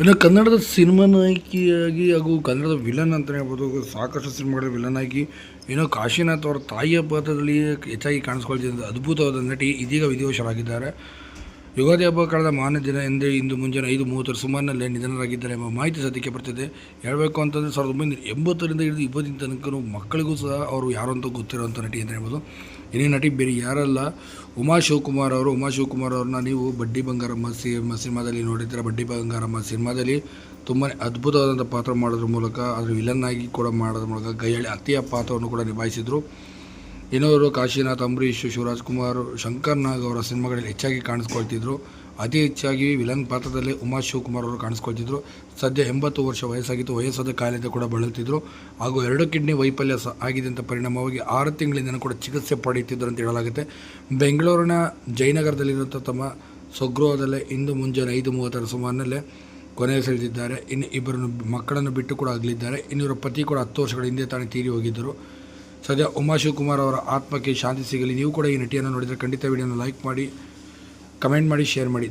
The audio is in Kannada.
ಇನ್ನು ಕನ್ನಡದ ಸಿನಿಮಾ ನಾಯಕಿಯಾಗಿ ಹಾಗೂ ಕನ್ನಡದ ವಿಲನ್ ಅಂತಲೇ ಹೇಳ್ಬೋದು, ಸಾಕಷ್ಟು ಸಿನಿಮಾಗಳ ವಿಲನ್ ಆಗಿ, ಏನೋ ಕಾಶಿನಾಥ್ ಅವರ ತಾಯಿಯ ಪಾತ್ರದಲ್ಲಿ ಹೆಚ್ಚಾಗಿ ಕಾಣಿಸ್ಕೊಳ್ತಿದ್ದ ಅದ್ಭುತವಾದ ನಟಿ ಇದೀಗ ವಿಧಿವಶರಾಗಿದ್ದಾರೆ. ಯುಗಾದಿ ಹಬ್ಬ ಕಳೆದ ಮಾನ್ಯ ದಿನ ಎಂದೇ ಇಂದು ಮುಂಜಾನೆ ಐದು ಮೂವತ್ತರ ಸುಮಾರಿನಲ್ಲೇ ನಿಧನರಾಗಿದ್ದಾರೆ ಎಂಬ ಮಾಹಿತಿ ಸದ್ಯಕ್ಕೆ ಬರ್ತಿದೆ. ಹೇಳಬೇಕು ಅಂತಂದರೆ ಸಾವಿರದ ಒಂಬೈನೂರ ಎಂಬತ್ತರಿಂದ ಹಿಡಿದು ಇಪ್ಪತ್ತಿನ ತನಕ ಮಕ್ಕಳಿಗೂ ಸಹ ಅವರು ಯಾರು ಅಂತ ನಟಿ ಅಂತ ಹೇಳ್ಬೋದು. ಇನ್ನೇ ನಟಿ ಬೇರೆ ಯಾರಲ್ಲ. ಉಮಾ ಶಿವಕುಮಾರ್ ಅವರು, ಉಮಾ ಶಿವಕುಮಾರ್ ಅವ್ರನ್ನ ನೀವು ಬಡ್ಡಿ ಬಂಗಾರಮ್ಮ ಸಿ ಸಿನಿಮಾದಲ್ಲಿ ನೋಡಿದ್ದೀರ? ಬಡ್ಡಿ ಬಂಗಾರಮ್ಮ ಸಿನಿಮಾದಲ್ಲಿ ತುಂಬಾ ಅದ್ಭುತವಾದಂಥ ಪಾತ್ರ ಮಾಡೋದ್ರ ಮೂಲಕ ಅದರ ವಿಲನ್ ಆಗಿ ಕೂಡ ಮಾಡೋದ್ರ ಮೂಲಕ ಗೈಯಾಳಿ ಅತಿಯ ಪಾತ್ರವನ್ನು ಕೂಡ ನಿಭಾಯಿಸಿದರು. ಇನ್ನೋರು ಕಾಶಿನಾಥ್, ಅಂಬರೀಷ್, ಶಿವರಾಜ್ ಕುಮಾರ್, ಶಂಕರ್ ನಾಗ್ ಅವರ ಸಿನಿಮಾಗಳಲ್ಲಿ ಹೆಚ್ಚಾಗಿ ಕಾಣಿಸ್ಕೊಳ್ತಿದ್ರು. ಅತಿ ಹೆಚ್ಚಾಗಿ ವಿಲನ್ ಪಾತ್ರದಲ್ಲಿ ಉಮಾ ಶಿವಕುಮಾರ್ ಅವರು ಕಾಣಿಸ್ಕೊಳ್ತಿದ್ರು. ಸದ್ಯ ಎಂಬತ್ತು ವರ್ಷ ವಯಸ್ಸಾಗಿತ್ತು ವಯಸ್ಸಾದ ಕಾಯಿಲೆಯಿಂದ ಕೂಡ ಬಳಲುತ್ತಿದ್ದರು ಹಾಗೂ ಎರಡು ಕಿಡ್ನಿ ವೈಫಲ್ಯ ಸಹ ಆಗಿದೆ ಪರಿಣಾಮವಾಗಿ ಆರು ತಿಂಗಳಿಂದ ಕೂಡ ಚಿಕಿತ್ಸೆ ಪಡೆಯುತ್ತಿದ್ದರು ಅಂತ ಹೇಳಲಾಗುತ್ತೆ. ಬೆಂಗಳೂರಿನ ಜಯನಗರದಲ್ಲಿರುವಂಥ ತಮ್ಮ ಸ್ವಗೃಹದಲ್ಲೇ ಇಂದು ಮುಂಜಾನೆ ಐದು ಮೂವತ್ತರ ಸುಮಾರಿನಲ್ಲೇ ಕೊನೆಯುಸಿಳಿದಿದ್ದಾರೆ ಇನ್ನು ಇಬ್ಬರನ್ನು ಮಕ್ಕಳನ್ನು ಬಿಟ್ಟು ಕೂಡ ಆಗಲಿದ್ದಾರೆ ಇನ್ನಿವರ ಪತಿ ಕೂಡ ಹತ್ತು ವರ್ಷಗಳ ಹಿಂದೆ ತಾನೇ ತೀರಿ ಹೋಗಿದ್ದರು. ಸದ್ಯ ಉಮಾ ಶಿವಕುಮಾರ್ ಅವರ ಆತ್ಮಕ್ಕೆ ಶಾಂತಿ ಸಿಗಲಿ. ನೀವು ಕೂಡ ಈ ನಟಿಯನ್ನು ನೋಡಿದರೆ ಖಂಡಿತ ವಿಡಿಯೋನ ಲೈಕ್ ಮಾಡಿ ಕಮೆಂಟ್ ಮಾಡಿ ಶೇರ್ ಮಾಡಿ.